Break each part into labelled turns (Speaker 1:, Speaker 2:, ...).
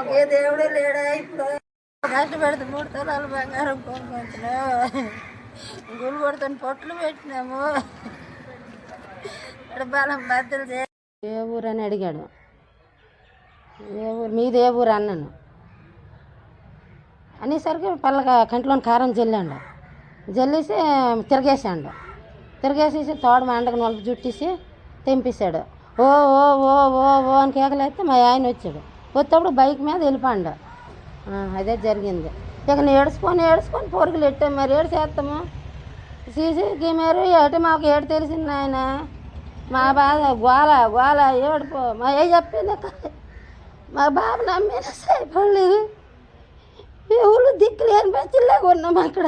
Speaker 1: ఒకే దేవుడే లేడా ఇప్పుడు? కష్టపడితే మూడు తలాలు బంగారం కొనుక్కుంటున్నావు గుళ్ళు కొడుతున్న పొట్లు పెట్టినాము. ఇక్కడ బలం బద్దలు
Speaker 2: ఏ ఊరు అని అడిగాడు. ఏ ఊరు? మీది ఏ ఊరు అన్నాను? అనేసరికి పల్లగా కంట్లో కారం జల్లాడు. జల్లేసి తిరగేసాడు తిరగేసేసి తోడ మండకు నలుపు జుట్టేసి తెంపేశాడు. ఓ ఓ ఓ ఓ ఓ అని కేకలేస్తే మా ఆయన వచ్చాడు. వచ్చేటప్పుడు బైక్ మీద వెళ్ళిపోండు. అదే జరిగింది. ఇక నేను ఏడుచుకొని ఏడుచుకొని పొరుగులు ఎట్టాం మరి? ఏడు చేస్తాము? సీసీ కెమెరా ఏటి మాకు ఏడు తెలిసింది ఆయన మా బాధ గోల గోల ఏడుపో. మా ఏ చెప్పింది మా బాబు నమ్మిన సరిపడలేదు దిక్కు దిక్కులేని పచ్చిలాగా ఉన్నాం అక్కడ.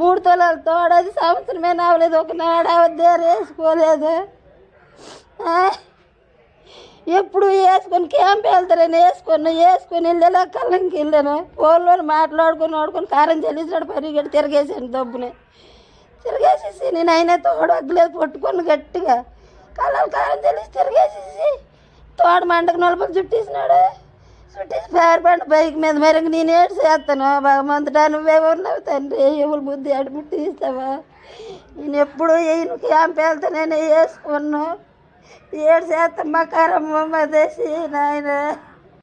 Speaker 2: మూడు తొలాలు తోడది సంవత్సరమే నావలేదు ఒక నాడవద్దేరు వేసుకోలేదు. ఎప్పుడు వేసుకొని క్యాంప్ వెళ్తారని వేసుకొని వేసుకొని వెళ్ళేలా కళ్ళంకి వెళ్ళాను? ఫోన్లో మాట్లాడుకొని ఆడుకొని కారం చెల్లించాడు పరిగెట్టి తిరగేసాను దబ్బుని. తిరిగేసేసి నేను అయినా తోడు పట్టుకొని గట్టిగా. కళ్ళలు కారం తెలిసి తిరిగేసేసి తోడు మండకు నలుపులు చుట్టేసినాడు. చుట్టేసి పారిపండి బైక్ మీద మరి ఇంక నేను ఏడు చేస్తాను. భగవంతుడా నువ్వే ఉన్నావు తండ్రి. ఎవరు బుద్ధి అడుపుట్టి ఇస్తావా నేను ఎప్పుడు ఈయన క్యాంప్ వెళ్తా నేను వేసుకున్నాను ఏడు చేస్తాం మా కరమ్మ మా దేశీ నాయన.